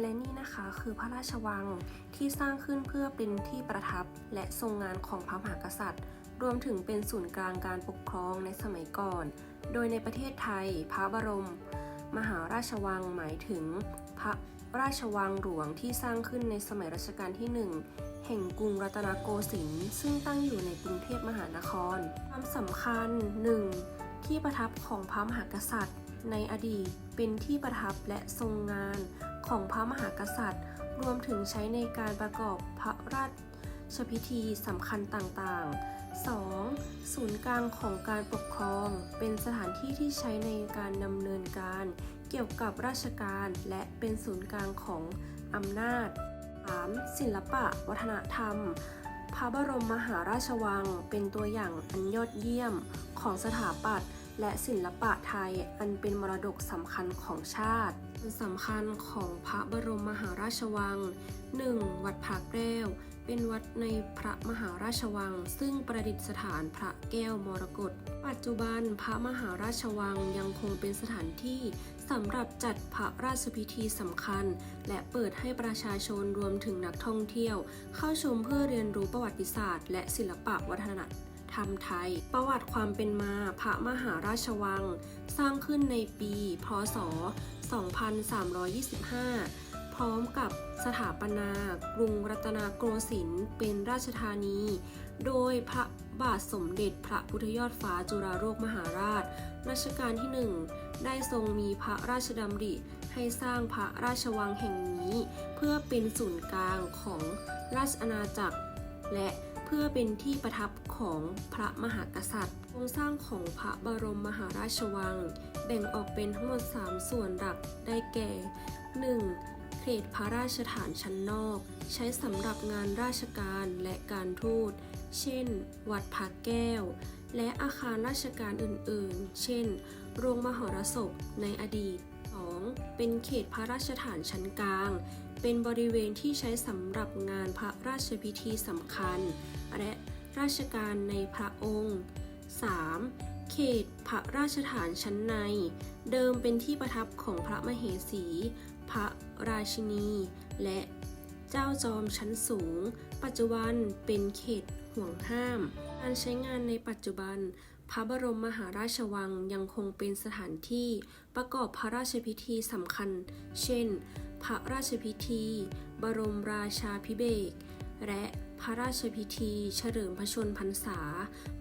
และนี่นะคะคือพระราชวังที่สร้างขึ้นเพื่อเป็นที่ประทับและทรงงานของพระมหากษัตริย์ รวมถึงเป็นศูนย์กลางการปกครองในสมัยก่อน โดยในประเทศไทย พระบรม มหาราชวังหมายถึง พระราชวังหลวงที่สร้างขึ้นในสมัยรัชกาลที่หนึ่งแห่งกรุงรัตนโกสินทร์ซึ่งตั้งอยู่ในกรุงเทพมหานคร ความสำคัญ 1. ที่ประทับของพระมหากษัตริย์ ในอดีตเป็นที่ประทับและทรงงานของพระมหากษัตริย์ รวมถึงใช้ในการประกอบพระราชพิธีสำคัญต่างๆ 2. ศูนย์กลางของการปกครอง เป็นสถานที่ที่ใช้ในการดำเนินการ เกี่ยวกับราชการและเป็นศูนย์กลางของอำนาจ 3. ศิลปะ วัฒนธรรม พระบรมมหาราชวัง เป็นตัวอย่างอันยอดเยี่ยมของสถาปัตย์ และศิลปะไทยอันเป็นมรดกสำคัญของชาติส่วนสำคัญของพระบรมมหาราชวัง 1. วัดพระแก้ว เป็นวัดในพระมหาราชวัง ซึ่งประดิษฐานพระแก้วมรกต ปัจจุบันพระมหาราชวังยังคงเป็นสถานที่สำหรับจัดพระราชพิธีสำคัญ และเปิดให้ประชาชนรวมถึงนักท่องเที่ยว เข้าชมเพื่อเรียนรู้ประวัติศาสตร์ และศิลปะวัฒนธรรม ไทย ประวัติความเป็นมาพระมหาราชวัง สร้างขึ้นในปี พศ 2325 พร้อมกับสถาปนากรุงรัตนโกสินทร์เป็นราชธานี โดยพระบาทสมเด็จพระพุทธยอดฟ้าจุฬาโลกมหาราช รัชกาลที่หนึ่งได้ทรงมีพระราชดำริให้สร้างพระราชวังแห่งนี้ เพื่อเป็นศูนย์กลางของราชอาณาจักร และ เพื่อเป็นที่ประทับของพระมหากษัตริย์โครงสร้างของพระบรมมหาราชวัง แบ่งออกเป็นทั้งหมด 3 ส่วนหลักได้แก่ 1. เขตพระราชฐานชั้นนอก ใช้สำหรับงานราชการและการทูต เช่น วัดพระแก้ว และอาคารราชการอื่นๆ เช่น โรงมหรสพในอดีต 2. เป็นเขตพระราชฐานชั้นกลาง เป็นบริเวณที่ใช้สำหรับงานพระราชพิธีสำคัญ และราชการในพระองค์ 3. เขตพระราชฐานชั้นใน เดิมเป็นที่ประทับของพระมเหสี พระราชินี และเจ้าจอมชั้นสูง ปัจจุบันเป็นเขตห่วงห้าม การใช้งานในปัจจุบัน พระบรมมหาราชวังยังคงเป็นสถานที่ประกอบพระราชพิธีสำคัญ เช่น พระราชพิธี บรมราชาพิเบศรและพระราชพิธี เฉลิมพระชนพรรษา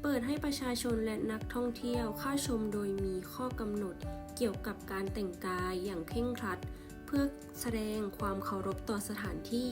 เปิดให้ประชาชนและนักท่องเที่ยวเข้าชมโดยมีข้อกำหนดเกี่ยวกับการแต่งกายอย่างเคร่งครัด เพื่อแสดงความเคารพต่อสถานที่